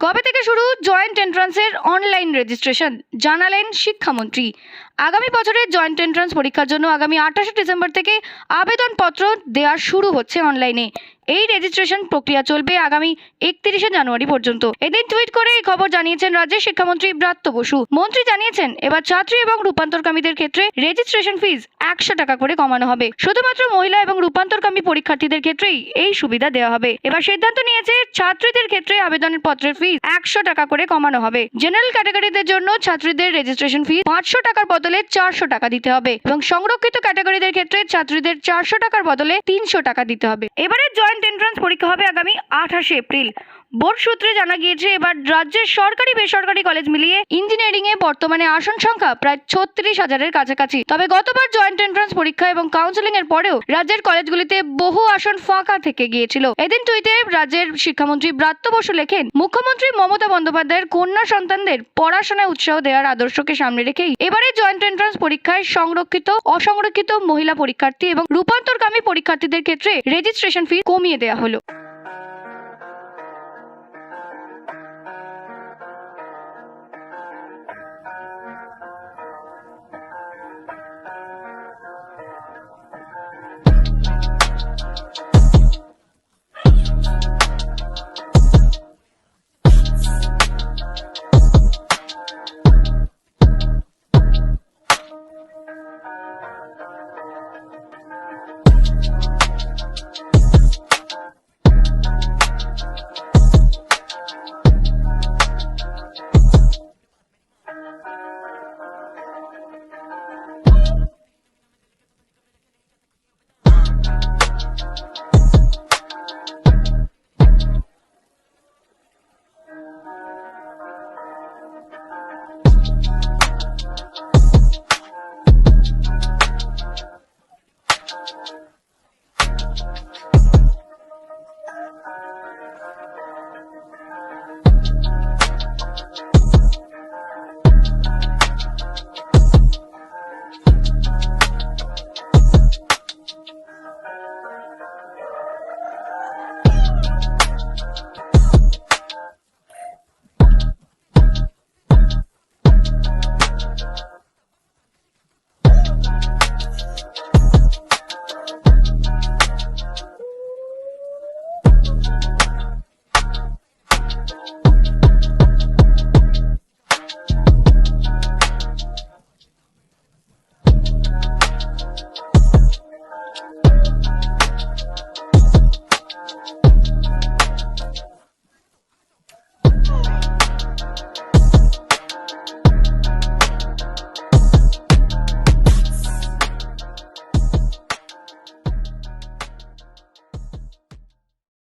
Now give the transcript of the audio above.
কবে থেকে শুরু জয়েন্ট এন্ট্রান্সের অনলাইন রেজিস্ট্রেশন? জানালেন শিক্ষামন্ত্রী। আগামী বছরের জয়েন্ট এন্ট্রান্স পরীক্ষার জন্য আগামী আঠাশে ডিসেম্বর থেকে আবেদনপত্র দেওয়া শুরু হচ্ছে অনলাইনে। এই রেজিস্ট্রেশন প্রক্রিয়া চলবে আগামী একত্রিশে জানুয়ারি পর্যন্ত। এদিন টুইট করে এই খবর জানিয়েছেন রাজ্যের শিক্ষামন্ত্রী ব্রাত্য বসু। মন্ত্রী জানিয়েছেন, এবার ছাত্রী এবং রূপান্তরকামীদের ক্ষেত্রে রেজিস্ট্রেশন ফিজ একশো টাকা করে কমানো হবে। শুধুমাত্র মহিলা এবং রূপান্তরকামী পরীক্ষার্থীদের ক্ষেত্রেই এই সুবিধা দেওয়া হবে। এবার সিদ্ধান্ত নিয়েছে, ছাত্রীদের ক্ষেত্রে আবেদনের পত্রের ফিজ একশো টাকা করে কমানো হবে। জেনারেল ক্যাটাগরিদের জন্য ছাত্রীদের রেজিস্ট্রেশন ফি পাঁচশো টাকার বদলে চারশো টাকা দিতে হবে এবং সংরক্ষিত ক্যাটাগরিদের ক্ষেত্রে ছাত্রীদের চারশো টাকার বদলে তিনশো টাকা দিতে হবে। এবারে জয়েন্ট এন্ট্রান্স পরীক্ষা হবে আগামী আঠাশে এপ্রিল। বোর্ড সূত্রে জানা গিয়েছে, এবার রাজ্যের সরকারি বেসরকারি কলেজ মিলিয়ে ইঞ্জিনিয়ারিং এ বর্তমানে আসন সংখ্যা প্রায় ছত্রিশ হাজারের কাছাকাছি। তবে গতবার জয়েন্ট এন্ট্রান্স পরীক্ষা এবং কাউন্সিলিং এর পরেও রাজ্যের কলেজগুলিতে বহু আসন ফাঁকা থেকে গিয়েছিল। এদিন টুইটে রাজ্যের শিক্ষামন্ত্রী ব্রাত্য বসু লেখেন, মুখ্যমন্ত্রী মমতা বন্দ্যোপাধ্যায়ের কন্যা সন্তানদের পড়াশোনায় উৎসাহ দেওয়ার আদর্শকে সামনে রেখেই এবারে জয়েন্ট এন্ট্রান্স পরীক্ষায় সংরক্ষিত, অসংরক্ষিত মহিলা পরীক্ষার্থী এবং রূপান্তরকামী পরীক্ষার্থীদের ক্ষেত্রে রেজিস্ট্রেশন ফি কমিয়ে দেওয়া হলো।